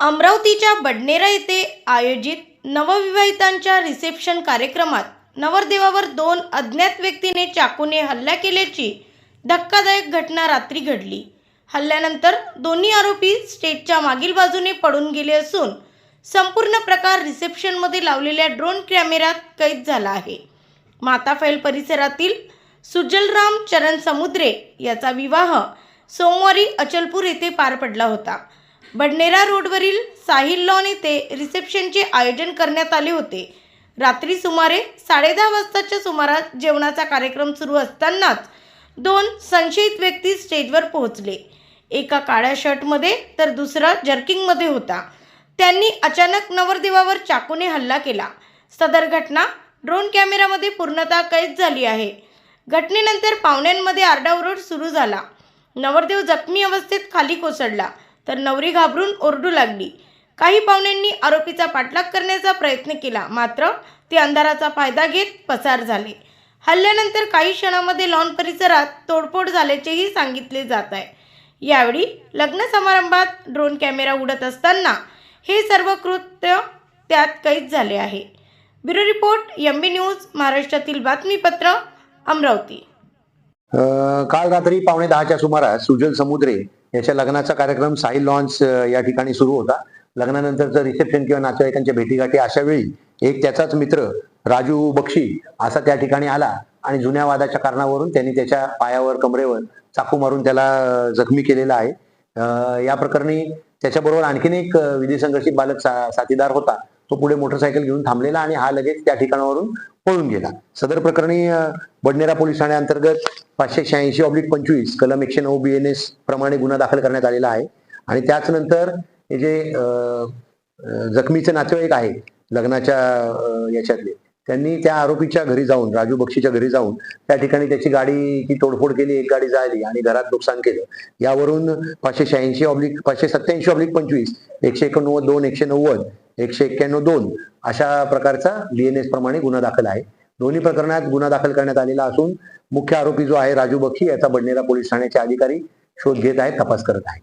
अमरावतीच्या बडनेरा येथे आयोजित नवविवाहितांच्या रिसेप्शन कार्यक्रमात नवरदेवावर दोन अज्ञात व्यक्तीने चाकूने हल्ला केल्याची धक्कादायक घटना रात्री घडली. हल्ल्यानंतर दोन्ही आरोपी स्टेजच्या मागील बाजूने पडून गेले असून संपूर्ण प्रकार रिसेप्शनमध्ये लावलेल्या ड्रोन कॅमेऱ्यात कैद झाला आहे. माताफैल परिसरातील सुजलराम चरण समुद्रे याचा विवाह सोमवारी अचलपूर येथे पार पडला होता. बडनेरा रोडवरील साहिल लॉन येथे रिसेप्शनचे आयोजन करण्यात आले होते. रात्री सुमारे साडेदहा वाजताच्या सुमारास जेवणाचा कार्यक्रम सुरू असतानाच दोन संशयित व्यक्ती स्टेजवर पोहोचले. एका काळ्या शर्टमध्ये तर दुसरा जर्किंगमध्ये होता. त्यांनी अचानक नवरदेवावर चाकूने हल्ला केला. सदर घटना ड्रोन कॅमेरामध्ये पूर्णतः कैद झाली आहे. घटनेनंतर पाहुण्यांमध्ये आरडाओरड सुरू झाला. नवरदेव जखमी अवस्थेत खाली कोसळला. तर नवरी घाबरून ओरडू लागली. काही पाहुण्यांनी आरोपीचा पाठलाग करण्याचा प्रयत्न केला. मात्र ते अंधाराचा फायदा घेत पसार झाले. हल्ल्यानंतर काही क्षणामध्ये लॉन परिसरात तोडफोड झाल्याचेही सांगितले जात आहे. यावेळी लग्न समारंभात ड्रोन कॅमेरा उडत असताना हे सर्व कृत्य त्यात कैद झाले आहे. Bureau report M B news महाराष्ट्रातील बातमीपत्र अमरावती. काल रात्री पावणे दहाच्या सुमारास सुजल समुद्रे याच्या लग्नाचा कार्यक्रम साहिल लॉन्स या ठिकाणी सुरू होता. लग्नानंतरचं रिसेप्शन किंवा नातेवाईकांच्या भेटीगाठी अशा वेळी एक त्याचाच मित्र राजू बक्षी असा त्या ठिकाणी आला आणि जुन्या वादाच्या कारणावरून त्यांनी त्याच्या पायावर कमरेवर चाकू मारून त्याला जखमी केलेला आहे. या प्रकरणी त्याच्याबरोबर आणखीन एक विधी संघर्षित बालक सा- साथीदार होता. तो पुढे मोटरसायकल घेऊन थांबलेला आणि हा लगेच त्या ठिकाणावरून पळून गेला. सदर प्रकरणी बडनेरा पोलीस ठाण्याअंतर्गत पाचशे शहाऐंशी ऑब्लिक पंचवीस कलम एकशे नऊ बी एन एस प्रमाणे गुन्हा दाखल करण्यात आलेला आहे. आणि त्याचनंतर हे जे जखमीचे नातेवाईक आहे लग्नाच्या याच्यातले त्यांनी त्या आरोपीच्या घरी जाऊन राजू बक्षीच्या घरी जाऊन त्या ठिकाणी त्याची गाडीची तोडफोड केली एक गाडी जाळली आणि घरात नुकसान केलं. यावरून पाचशे शहाऐंशी ऑब्लिक पाचशे सत्याऐंशी ऑब्लिक पंचवीस एकशे एकोणनव्वद दोन एकशे नव्वद एकशे एक्क्याण्णव दोन अशा प्रकारचा डीएनएस प्रमाणे गुन्हा दाखल आहे. दोन्ही प्रकरणात गुन्हा दाखल करण्यात आलेला असून मुख्य आरोपी जो आहे राजू बक्षी याचा बडनेरा पोलीस ठाण्याचे अधिकारी शोध घेत आहेत तपास करत आहेत.